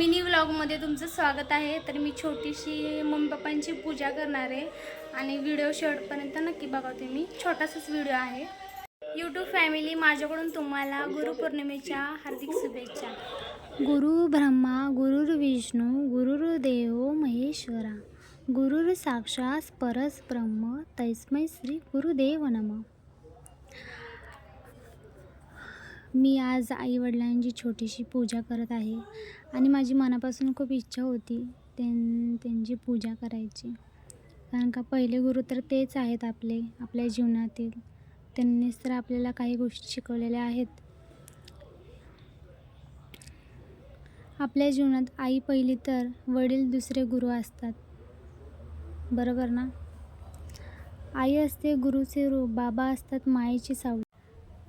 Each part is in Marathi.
मिनी व्लॉगमध्ये तुमचं स्वागत आहे. तर मी छोटीशी मम्मी पप्पांची पूजा करणार आहे. आणि व्हिडिओ शेवटपर्यंत नक्की बघा तुम्ही. छोटासाच व्हिडिओ आहे. यूट्यूब फॅमिली माझ्याकडून तुम्हाला गुरुपौर्णिमेच्या हार्दिक शुभेच्छा. गुरु ब्रह्मा गुरुर विष्णू गुरुर्देव महेश्वरा. गुरुर साक्षात परस ब्रह्म तैस्मय श्री गुरुदेव नम. मी आज आईवडिलांची छोटीशी पूजा करत आहे आणि माझी मनापासून खूप इच्छा होती त्यां त्यांची पूजा करायची. कारण का पहिले गुरु तर तेच आहेत आपले आपल्या जीवनातील. त्यांनीच तर आपल्याला काही गोष्टी शिकवलेल्या आहेत. आपल्या जीवनात आई पहिली तर वडील दुसरे गुरु असतात. बरोबर ना? आई असते गुरुचे रूप बाबा असतात मायेची सावली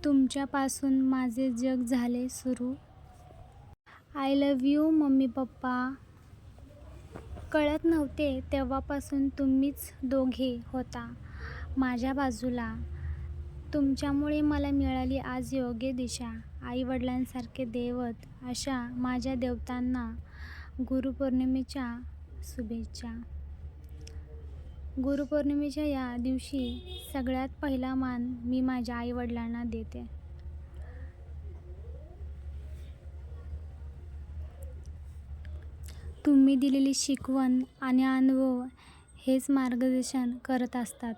तुमच्यापासून माझे जग झाले सुरू. I love you mummy papa. कळत नव्हते तेव्हापासून तुम्हीच दोघे होता माझ्या बाजूला. तुमच्यामुळे मला मिळाली आज योग्य दिशा. आईवडिलांसारखे दैवत अशा माझ्या देवतांना गुरुपौर्णिमेच्या शुभेच्छा. गुरुपौर्णिमेच्या या दिवशी सगळ्यात पहिला मान मी माझ्या आईवडिलांना देते. तुम्ही दिलेली शिकवण आणि अनुभव हेच मार्गदर्शन करत असतात.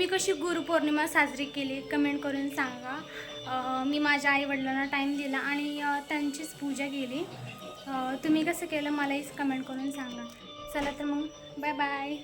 तुम्ही कशी गुरुपौर्णिमा साजरी केली? कमेंट करून सांगा. मी माझ्या आईवडिलांना टाईम दिला आणि त्यांचीच पूजा केली. तुम्ही कसं केलं? मलाही कमेंट करून सांगा. चला तर मग. Bye bye